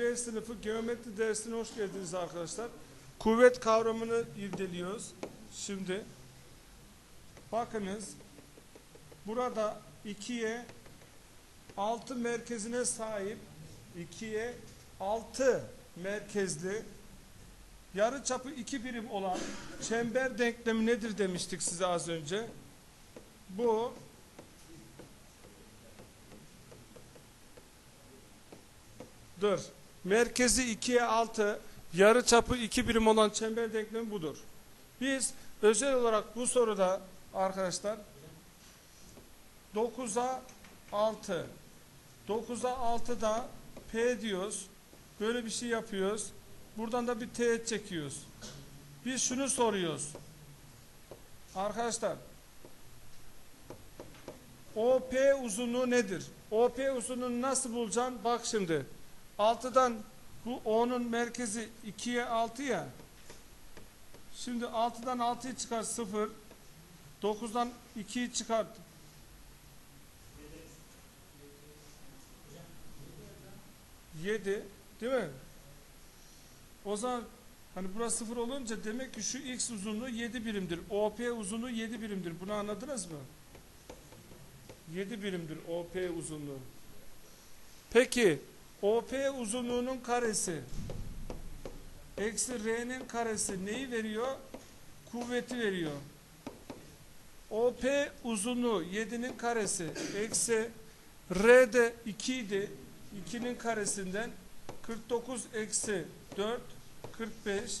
B sınıfı geometri dersine hoş geldiniz arkadaşlar. Kuvvet kavramını irdeliyoruz. Şimdi bakınız burada 2'ye 6 merkezine sahip 2'ye 6 merkezli yarı çapı 2 birim olan çember denklemi nedir demiştik size az önce. Bu Dur. Merkezi 2'ye 6, yarı çapı 2 birim olan çember denklemi budur. Biz özel olarak bu soruda arkadaşlar 9'a 6 9'a 6'da P diyoruz. Böyle bir şey yapıyoruz. Buradan da bir teğet çekiyoruz. Biz şunu soruyoruz. Arkadaşlar OP uzunluğu nedir? OP uzunluğunu nasıl bulacaksın? Bak şimdi. 6'dan bu O'nun merkezi 2'ye 6 ya. Şimdi 6'dan 6'yı çıkart 0. 9'dan 2'yi çıkart. Yedi, değil mi? O zaman hani burası sıfır olunca demek ki şu x uzunluğu 7 birimdir. OP uzunluğu 7 birimdir. Bunu anladınız mı? 7 birimdir OP uzunluğu. Peki OP uzunluğunun karesi eksi R'nin karesi neyi veriyor? Kuvveti veriyor. OP uzunluğu 7'nin karesi eksi R de 2 idi. 2'nin karesinden 49 eksi 4 45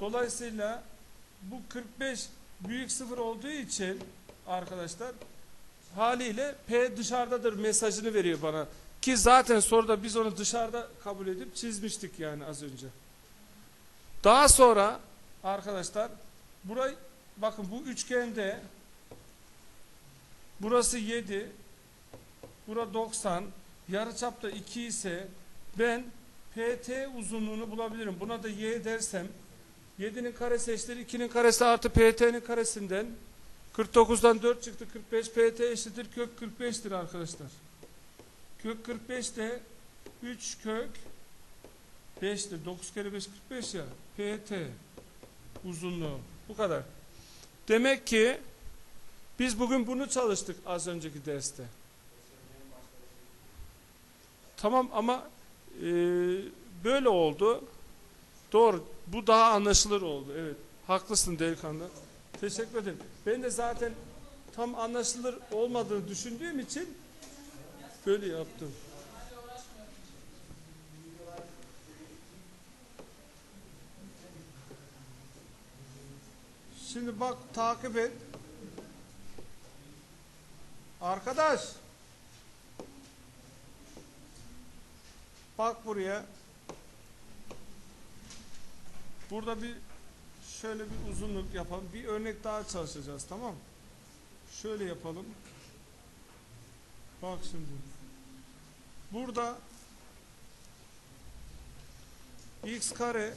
Dolayısıyla bu 45 büyük sıfır olduğu için arkadaşlar haliyle P dışarıdadır mesajını veriyor bana. Ki zaten soruda biz onu dışarıda kabul edip çizmiştik yani az önce. Daha sonra arkadaşlar burayı bakın bu üçgende burası 7 bura 90 yarıçapta 2 ise ben PT uzunluğunu bulabilirim. Buna da y dersem 7'nin karesi eşittir 2'nin karesi artı PT'nin karesinden 49'dan 4 çıktı 45 PT eşittir kök 45'tir arkadaşlar. Kök 45 de 3 kök 5'tir. 9 kere 5 45 ya. PT uzunluğu. Bu kadar. Demek ki biz bugün bunu çalıştık az önceki derste. Tamam ama e, böyle oldu. Doğru. Bu daha anlaşılır oldu. Evet. Haklısın delikanlı. Teşekkür ederim. Ben de zaten tam anlaşılır olmadığını düşündüğüm için böyle yaptım. Şimdi bak takip et. Arkadaş. Bak buraya. Burada bir şöyle bir uzunluk yapalım. Bir örnek daha çalışacağız tamam mı? Şöyle yapalım. Bak şimdi. Burada x kare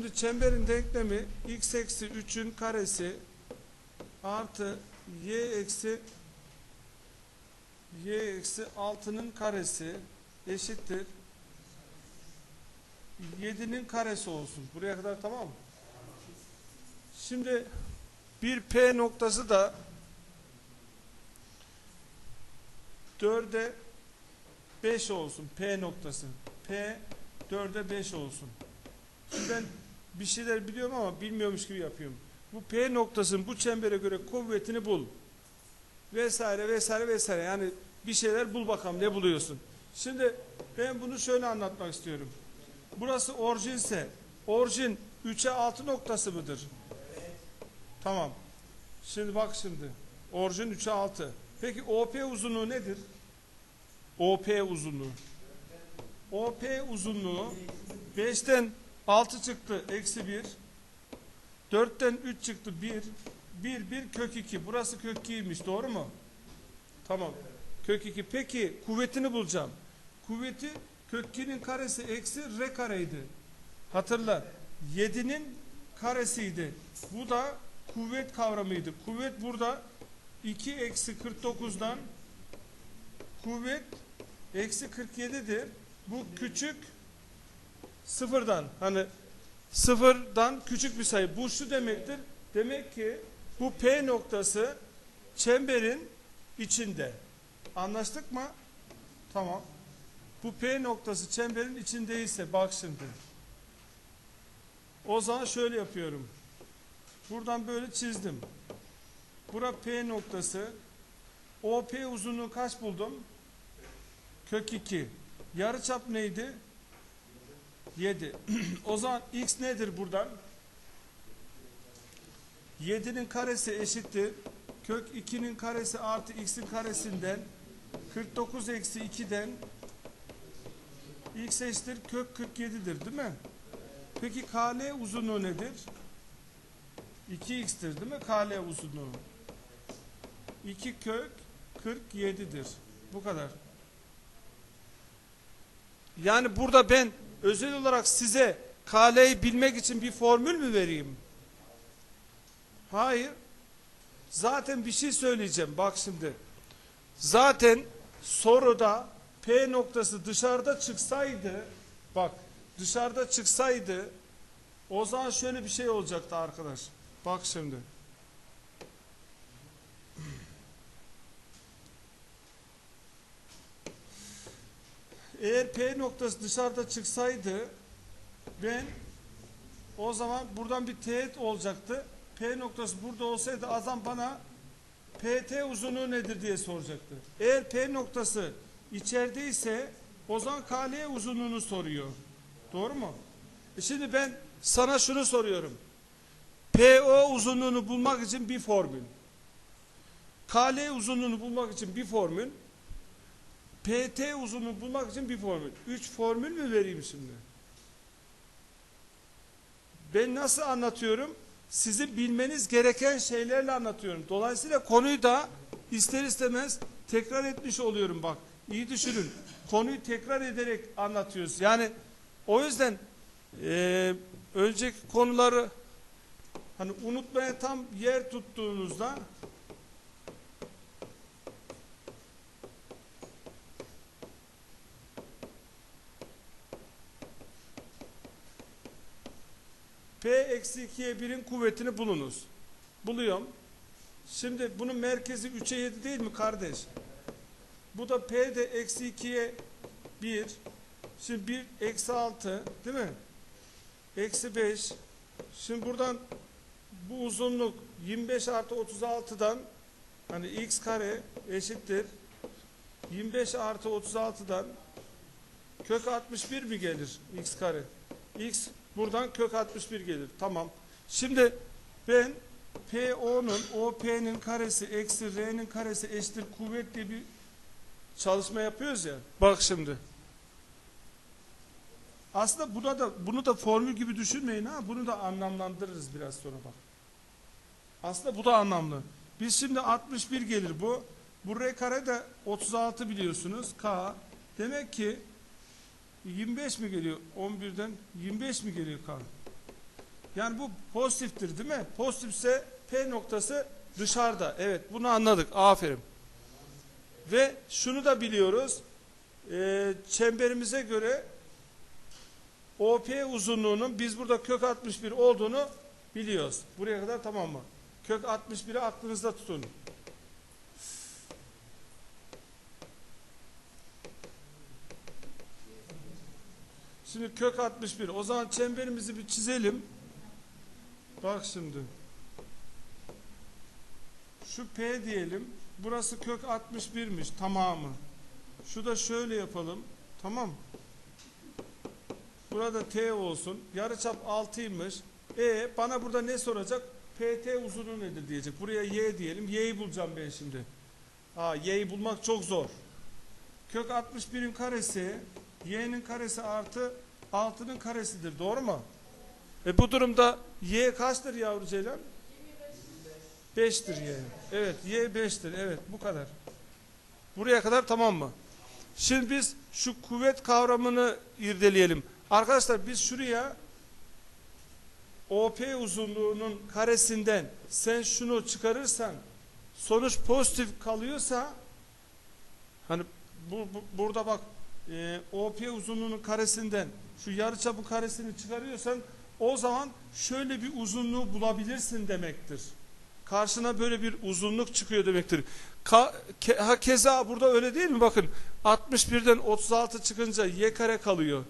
Şimdi çemberin denklemi x eksi 3'ün karesi artı y eksi y eksi 6'nın karesi eşittir 7'nin karesi olsun. Buraya kadar tamam mı? Şimdi bir P noktası da 4'e 5 olsun. P noktası. P 4'e 5 olsun. Şimdi ben bir şeyler biliyorum ama bilmiyormuş gibi yapıyorum. Bu P noktasının bu çembere göre kuvvetini bul. Vesaire vesaire vesaire. Yani bir şeyler bul bakalım ne buluyorsun. Şimdi ben bunu şöyle anlatmak istiyorum. Burası orijinse orijin 3'e 6 noktası mıdır? Tamam. Şimdi bak şimdi. Orijin 3'e 6. Peki OP uzunluğu nedir? OP uzunluğu. OP uzunluğu 5'ten 6 çıktı eksi 1. 4'ten 3 çıktı 1. 1 1 kök 2. Burası kök 2'ymiş doğru mu? Tamam. Kök 2. Peki kuvvetini bulacağım. Kuvveti kök 2'nin karesi eksi r kareydi. Hatırla. 7'nin karesiydi. Bu da kuvvet kavramıydı. Kuvvet burada 2 eksi 49'dan kuvvet eksi 47'dir. Bu küçük sıfırdan hani sıfırdan küçük bir sayı. Bu şu demektir. Demek ki bu P noktası çemberin içinde. Anlaştık mı? Tamam. Bu P noktası çemberin içindeyse bak şimdi. O zaman şöyle yapıyorum. Buradan böyle çizdim. Bura P noktası. OP uzunluğu kaç buldum? Kök 2. Yarıçap neydi? 7. o zaman x nedir buradan? 7'nin karesi eşittir. Kök 2'nin karesi artı x'in karesinden 49 eksi 2'den x eşittir kök 47'dir değil mi? Peki KL uzunluğu nedir? 2x'tir değil mi KL uzunluğu? 2 kök 47'dir. Bu kadar. Yani burada ben özel olarak size KL'yi bilmek için bir formül mü vereyim? Hayır. Zaten bir şey söyleyeceğim. Bak şimdi. Zaten soruda P noktası dışarıda çıksaydı bak dışarıda çıksaydı o zaman şöyle bir şey olacaktı arkadaş. Bak şimdi. Eğer P noktası dışarıda çıksaydı ben o zaman buradan bir teğet olacaktı. P noktası burada olsaydı adam bana PT uzunluğu nedir diye soracaktı. Eğer P noktası içerideyse o zaman KL uzunluğunu soruyor. Doğru mu? E şimdi ben sana şunu soruyorum. PO uzunluğunu bulmak için bir formül. KL uzunluğunu bulmak için bir formül. PT uzunluğunu bulmak için bir formül. Üç formül mü vereyim şimdi? Ben nasıl anlatıyorum? Sizin bilmeniz gereken şeylerle anlatıyorum. Dolayısıyla konuyu da ister istemez tekrar etmiş oluyorum bak. İyi düşünün. Konuyu tekrar ederek anlatıyoruz. Yani o yüzden e, önceki konuları hani unutmaya tam yer tuttuğunuzda P eksi 2'ye 1'in kuvvetini bulunuz. Buluyorum. Şimdi bunun merkezi 3'e 7 değil mi kardeş? Bu da P de eksi 2'ye 1. Şimdi 1 eksi 6 değil mi? Eksi 5. Şimdi buradan bu uzunluk 25 artı 36'dan hani x kare eşittir. 25 artı 36'dan kök 61 mi gelir x kare? x buradan kök 61 gelir. Tamam. Şimdi ben PO'nun OP'nin karesi eksi R'nin karesi eşittir kuvvet diye bir çalışma yapıyoruz ya. Bak şimdi. Aslında buna da bunu da formül gibi düşünmeyin ha. Bunu da anlamlandırırız biraz sonra bak. Aslında bu da anlamlı. Biz şimdi 61 gelir bu. Bu R kare de 36 biliyorsunuz. K. Demek ki 25 mi geliyor? 11'den 25 mi geliyor K? Yani bu pozitiftir değil mi? Pozitifse P noktası dışarıda. Evet bunu anladık. Aferin. Ve şunu da biliyoruz. Ee, çemberimize göre OP uzunluğunun biz burada kök 61 olduğunu biliyoruz. Buraya kadar tamam mı? Kök 61'i aklınızda tutun. Şimdi kök 61. O zaman çemberimizi bir çizelim. Bak şimdi. Şu P diyelim. Burası kök 61'miş tamamı. Şu da şöyle yapalım. Tamam. Burada T olsun. Yarıçap 6'ymış. E bana burada ne soracak? PT uzunluğu nedir diyecek. Buraya Y diyelim. Y'yi bulacağım ben şimdi. Aa, Y'yi bulmak çok zor. Kök 61'in karesi Y'nin karesi artı 6'nın karesidir. Doğru mu? E bu durumda Y kaçtır yavru Ceylan? 5'tir Y. Evet Y 5'tir. Evet bu kadar. Buraya kadar tamam mı? Şimdi biz şu kuvvet kavramını irdeleyelim. Arkadaşlar biz şuraya OP uzunluğunun karesinden sen şunu çıkarırsan sonuç pozitif kalıyorsa hani bu, bu- burada bak e, OP uzunluğunun karesinden şu yarıçapı karesini çıkarıyorsan o zaman şöyle bir uzunluğu bulabilirsin demektir. Karşına böyle bir uzunluk çıkıyor demektir. Ka, ke, ha keza burada öyle değil mi? Bakın 61'den 36 çıkınca y kare kalıyor.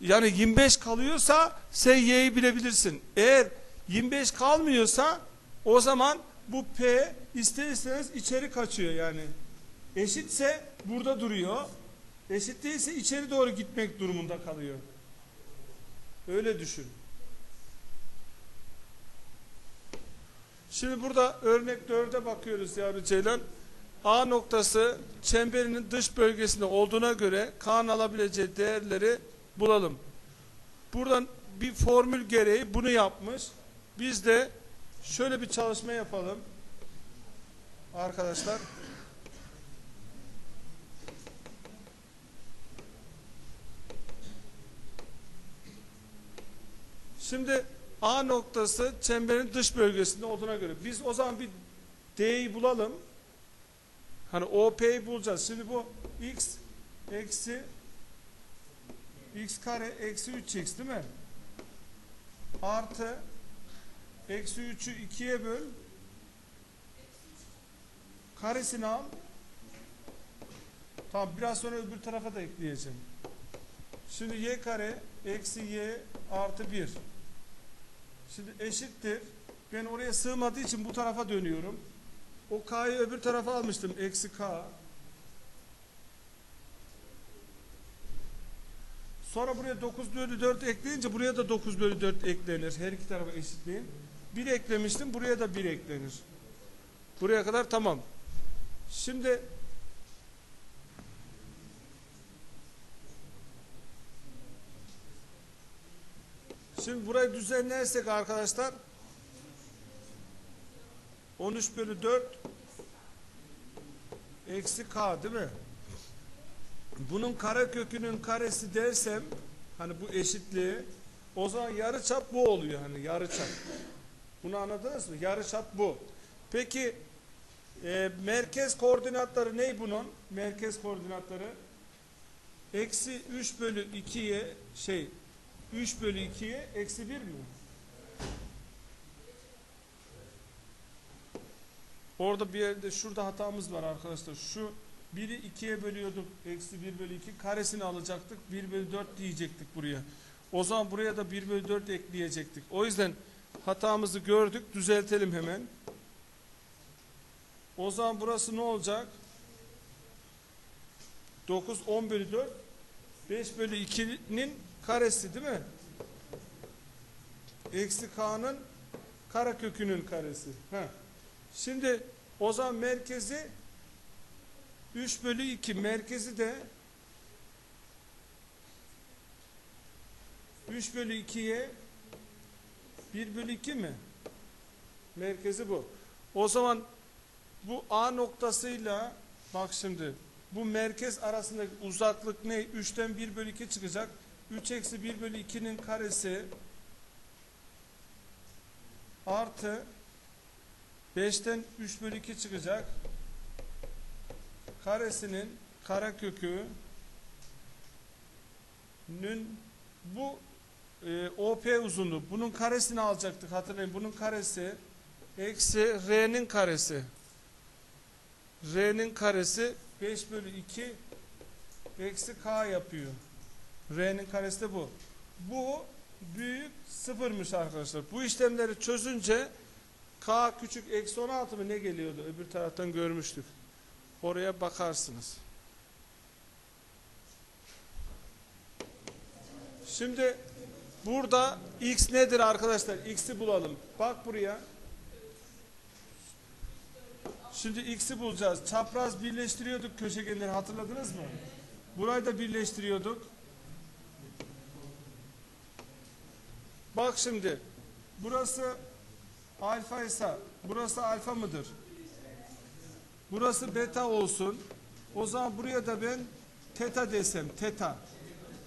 Yani 25 kalıyorsa sen y'yi bilebilirsin. Eğer 25 kalmıyorsa o zaman bu p ister içeri kaçıyor yani. Eşitse burada duruyor. Eşit değilse içeri doğru gitmek durumunda kalıyor. Öyle düşün. Şimdi burada örnek 4'e bakıyoruz yavru Ceylan. A noktası çemberinin dış bölgesinde olduğuna göre K'nın alabileceği değerleri bulalım. Buradan bir formül gereği bunu yapmış. Biz de şöyle bir çalışma yapalım. Arkadaşlar. Şimdi A noktası çemberin dış bölgesinde olduğuna göre biz o zaman bir D'yi bulalım. Hani OP'yi bulacağız. Şimdi bu x eksi x kare eksi 3x değil mi? Artı eksi 3'ü 2'ye böl karesini al. Tamam biraz sonra öbür tarafa da ekleyeceğim. Şimdi y kare eksi y artı 1. Şimdi eşittir. Ben oraya sığmadığı için bu tarafa dönüyorum. O k'yı öbür tarafa almıştım. Eksi k. Sonra buraya 9 bölü 4 ekleyince buraya da 9 bölü 4 eklenir. Her iki tarafa eşitleyin. 1 eklemiştim. Buraya da 1 eklenir. Buraya kadar tamam. Şimdi Şimdi burayı düzenlersek arkadaşlar 13 bölü 4 eksi k değil mi? Bunun kare kökünün karesi dersem hani bu eşitliği o zaman yarı çap bu oluyor hani yarı çap. Bunu anladınız mı? Yarı çap bu. Peki e, merkez koordinatları ne bunun? Merkez koordinatları eksi 3 bölü 2'ye şey 3 bölü 2'ye eksi 1 mi? Orada bir yerde şurada hatamız var arkadaşlar. Şu 1'i 2'ye bölüyorduk. Eksi 1 bölü 2. Karesini alacaktık. 1 bölü 4 diyecektik buraya. O zaman buraya da 1 bölü 4 ekleyecektik. O yüzden hatamızı gördük. Düzeltelim hemen. O zaman burası ne olacak? 9, 10 bölü 4. 5 bölü 2'nin karesi değil mi? Eksi k'nın kara kökünün karesi. Heh. Şimdi o zaman merkezi 3 bölü 2 merkezi de 3 bölü 2'ye 1 bölü 2 mi? Merkezi bu. O zaman bu A noktasıyla bak şimdi bu merkez arasındaki uzaklık ne? 3'ten 1 bölü 2 çıkacak. 3 eksi 1 bölü 2'nin karesi artı 5'ten 3 bölü 2 çıkacak. Karesinin kare kökü nün bu e, OP uzunluğu. Bunun karesini alacaktık hatırlayın. Bunun karesi eksi R'nin karesi. R'nin karesi 5 bölü 2 eksi K yapıyor. R'nin karesi de bu. Bu büyük sıfırmış arkadaşlar. Bu işlemleri çözünce K küçük eksi 16 mı ne geliyordu? Öbür taraftan görmüştük. Oraya bakarsınız. Şimdi burada x nedir arkadaşlar? X'i bulalım. Bak buraya. Şimdi x'i bulacağız. Çapraz birleştiriyorduk köşegenleri hatırladınız mı? Burayı da birleştiriyorduk. Bak şimdi. Burası alfa ise burası alfa mıdır? Burası beta olsun. O zaman buraya da ben teta desem. Teta.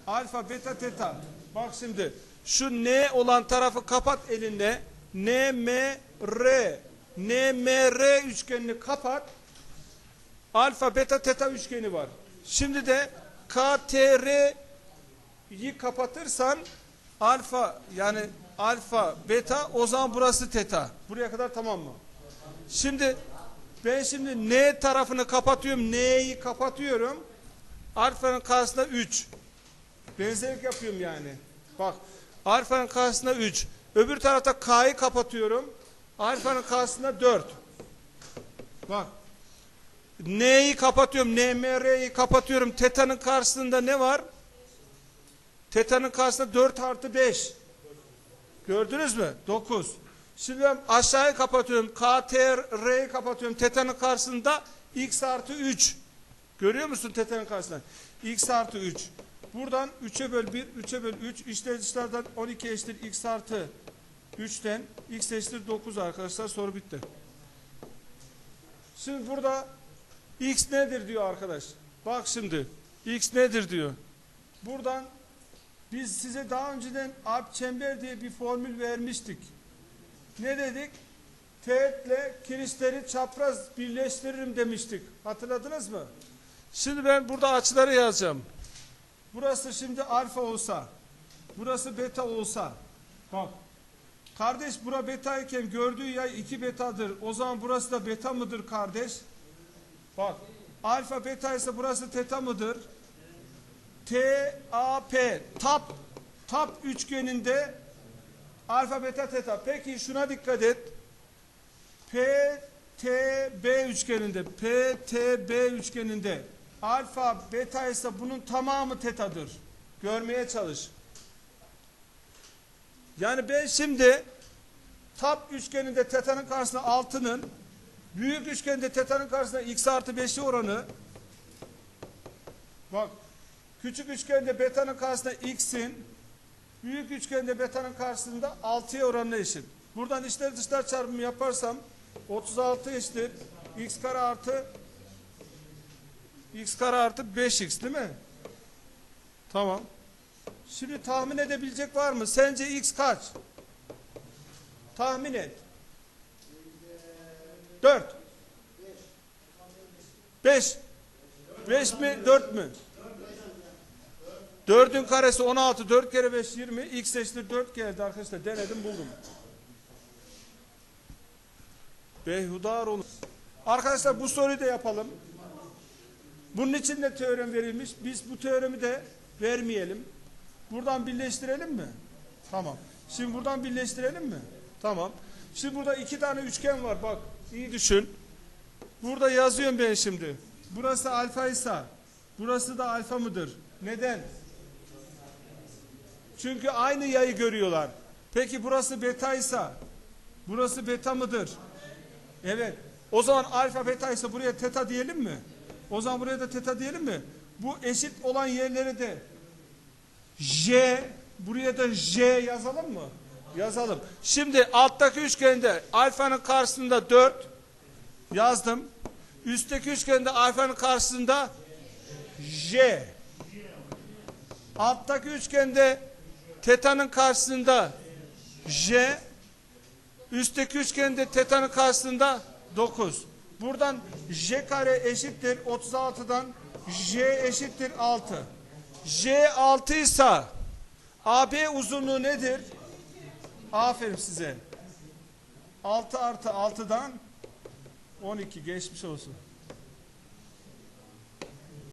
Alfa, beta, teta. Bak şimdi. Şu N olan tarafı kapat elinle. N, M, R. N, M, R üçgenini kapat. Alfa, beta, teta üçgeni var. Şimdi de KTR'yi kapatırsan alfa yani alfa beta o zaman burası teta. Buraya kadar tamam mı? Şimdi ben şimdi N tarafını kapatıyorum. N'yi kapatıyorum. Alfanın karşısında 3. Benzerlik yapıyorum yani. Bak alfanın karşısında 3. Öbür tarafta K'yı kapatıyorum. Alfanın karşısında 4. Bak. N'yi kapatıyorum. NMR'yi kapatıyorum. Teta'nın karşısında ne var? Teta'nın karşısında 4 artı 5. Gördünüz mü? 9. Şimdi ben aşağıyı kapatıyorum. KTR'yi kapatıyorum. Teta'nın karşısında x artı 3. Görüyor musun teta'nın karşısında? x artı 3. Buradan 3'e böl 1, 3'e böl 3. İşte dışlardan 12 eşittir x artı 3'ten x eşittir 9 arkadaşlar. Soru bitti. Şimdi burada x nedir diyor arkadaş. Bak şimdi x nedir diyor. Buradan biz size daha önceden alp çember diye bir formül vermiştik. Ne dedik? Teğetle kirişleri çapraz birleştiririm demiştik. Hatırladınız mı? Şimdi ben burada açıları yazacağım. Burası şimdi alfa olsa, burası beta olsa. Bak. Kardeş bura beta iken gördüğü yay 2 betadır. O zaman burası da beta mıdır kardeş? Bak. Alfa beta ise burası teta mıdır? T A P tap tap üçgeninde alfa beta teta. Peki şuna dikkat et. P T B üçgeninde P T B üçgeninde alfa beta ise bunun tamamı tetadır. Görmeye çalış. Yani ben şimdi tap üçgeninde tetanın karşısında 6'nın büyük üçgeninde tetanın karşısında x artı 5'i oranı bak küçük üçgende betanın karşısında x'in büyük üçgende betanın karşısında 6'ya oranına eşit. Buradan içler dışlar çarpımı yaparsam 36 eşittir x kare artı x kare artı 5x değil mi? Tamam. Şimdi tahmin edebilecek var mı? Sence x kaç? Tahmin et. 4. 5. 5 mi 4 mü? 4'ün karesi 16. 4 kere 5 20. X eşittir 4 geldi arkadaşlar. Denedim buldum. Beyhudar olur. Arkadaşlar bu soruyu da yapalım. Bunun için de teorem verilmiş. Biz bu teoremi de vermeyelim. Buradan birleştirelim mi? Tamam. Şimdi buradan birleştirelim mi? Tamam. Şimdi burada iki tane üçgen var. Bak iyi düşün. Burada yazıyorum ben şimdi. Burası alfa ise burası da alfa mıdır? Neden? Çünkü aynı yayı görüyorlar. Peki burası beta ise burası beta mıdır? Evet. O zaman alfa beta ise buraya teta diyelim mi? O zaman buraya da teta diyelim mi? Bu eşit olan yerlere de J buraya da J yazalım mı? Yazalım. Şimdi alttaki üçgende alfanın karşısında 4 yazdım. Üstteki üçgende alfanın karşısında J. Alttaki üçgende tetanın karşısında J. Üstteki üçgende tetanın karşısında 9. Buradan J kare eşittir 36'dan J eşittir 6. J 6 ise AB uzunluğu nedir? Aferin size. 6 artı 6'dan 12 geçmiş olsun.